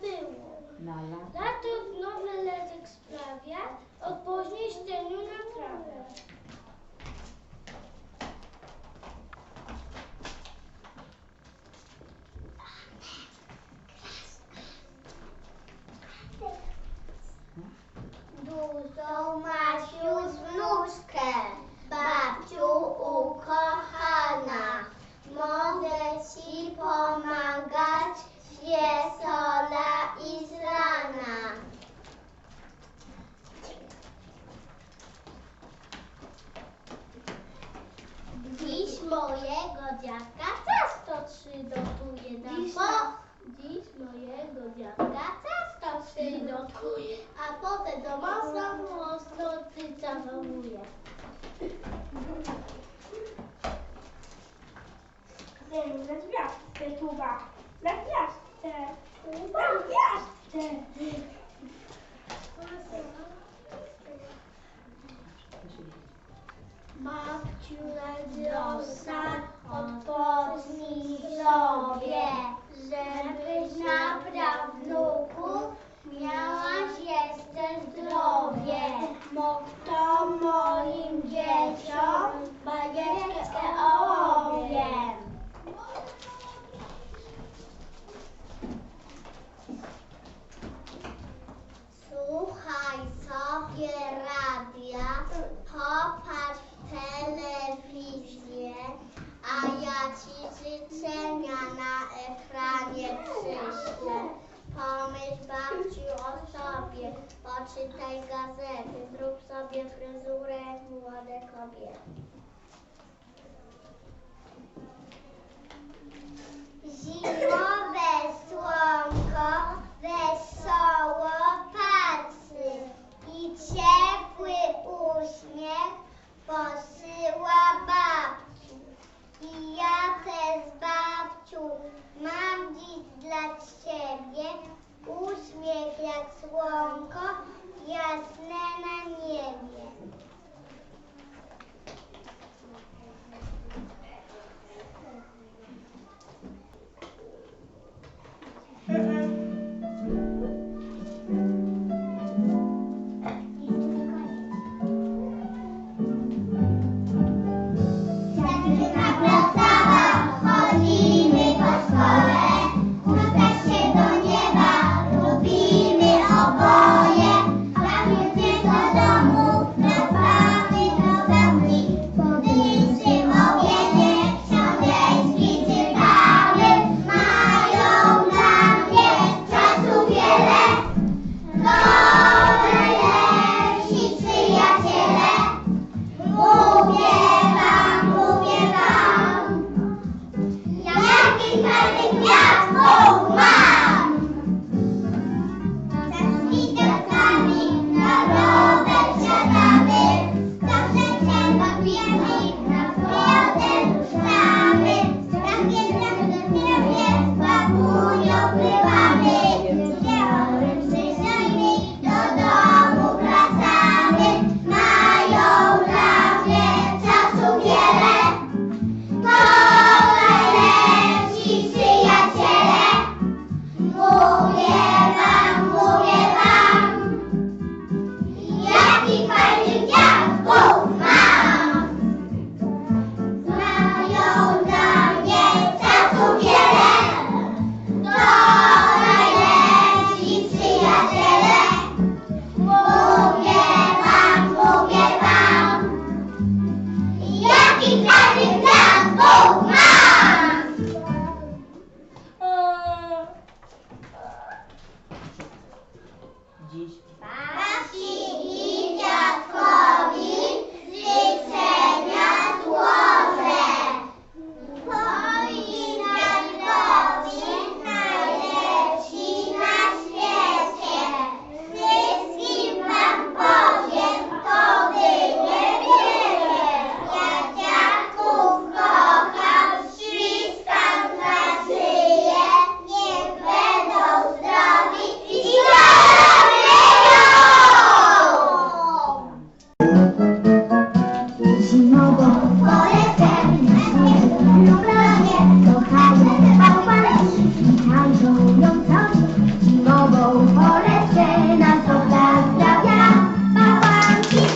było. Na lata. Lato w nowy lezek sprawia, opóźni ścieniu na trawę. zrobiła. Zerów na gwiazdkę, tuba. Na gwiazdkę. Na gwiazdkę. Babciu na drosa odpo słuchaj radia, popatrz telewizję, a ja ci życzenia na ekranie przyślę. Pomyśl babciu o sobie, poczytaj gazety, zrób sobie fryzurę młode kobiety. uśmiech jak słonko jasne na niebie.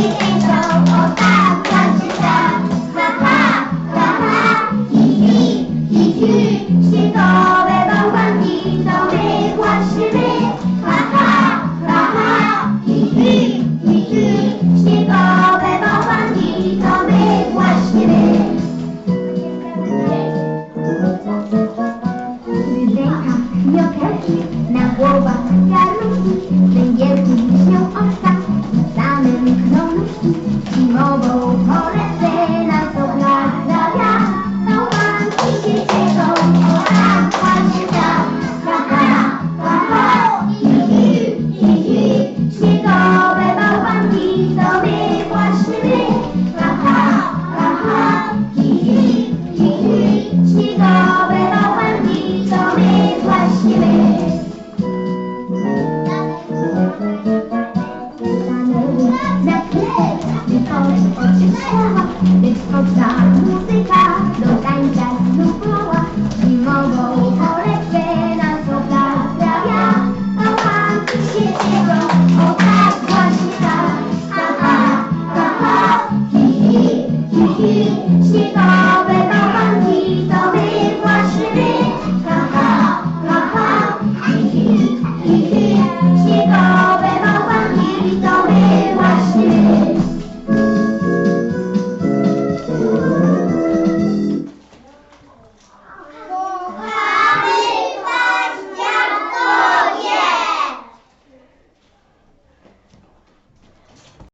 Thank you.